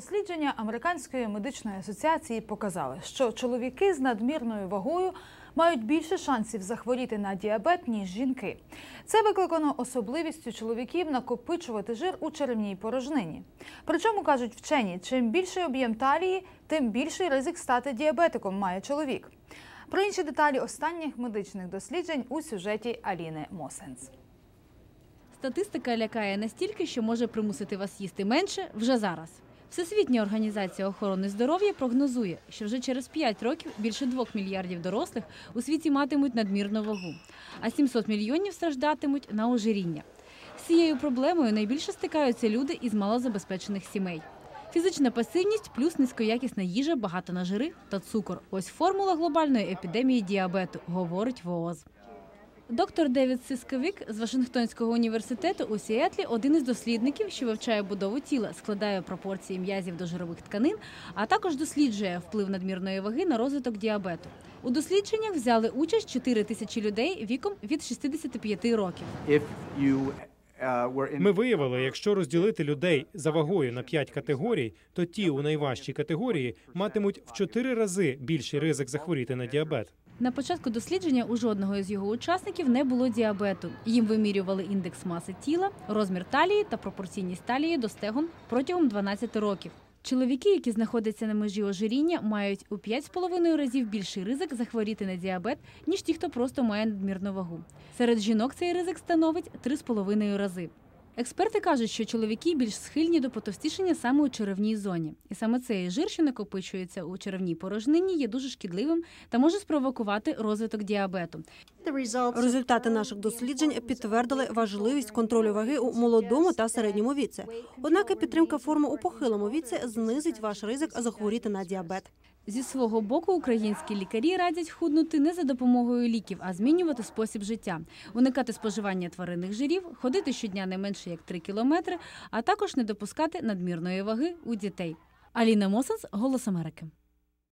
Дослідження Американської медичної асоціації показали, що чоловіки з надмірною вагою мають більше шансів захворіти на діабет, ніж жінки. Це викликано особливістю чоловіків накопичувати жир у черевній порожнині. Причому кажуть вчені, чим більший об'єм талії, тим більший ризик стати діабетиком має чоловік. Про інші деталі останніх медичних досліджень у сюжеті Аліни Мосенс. Статистика лякає настільки, що може примусити вас їсти менше вже зараз. Всесвітня організація охорони здоров'я прогнозує, що вже через 5 років більше 2 мільярдів дорослих у світі матимуть надмірну вагу, а 700 мільйонів страждатимуть на ожиріння. З цією проблемою найбільше стикаються люди із малозабезпечених сімей. Фізична пасивність плюс низькоякісна їжа, багато на жири та цукор. Ось формула глобальної епідемії діабету, говорить ВООЗ. Доктор Девід Сисковік з Вашингтонського університету у Сіетлі один із дослідників, що вивчає будову тіла, складає пропорції м'язів до жирових тканин, а також досліджує вплив надмірної ваги на розвиток діабету. У дослідженнях взяли участь 4 тисячі людей віком від 65 років. uh, Ми виявили, якщо розділити людей за вагою на 5 категорій, то ті у найважчій категорії матимуть в 4 рази більший ризик захворіти на діабет. На початку дослідження у жодного із його учасників не було діабету. Їм вимірювали індекс маси тіла, розмір талії та пропорційність талії до стегон протягом 12 років. Чоловіки, які знаходяться на межі ожиріння, мають у 5,5 разів більший ризик захворіти на діабет, ніж ті, хто просто має надмірну вагу. Серед жінок цей ризик становить 3,5 рази. Експерти кажуть, що чоловіки більш схильні до потовстішення саме у черевній зоні, і саме цей жир, що накопичується у черевній порожнині, є дуже шкідливим та може спровокувати розвиток діабету. Результати наших досліджень підтвердили важливість контролю ваги у молодому та середньому віці. Однак і підтримка форми у похилому віці знизить ваш ризик захворіти на діабет. Зі свого боку, українські лікарі радять худнути не за допомогою ліків, а змінювати спосіб життя, уникати споживання тваринних жирів, ходити щодня не менше як 3 кілометри, а також не допускати надмірної ваги у дітей. Аліна Мосенс, Голос Америки.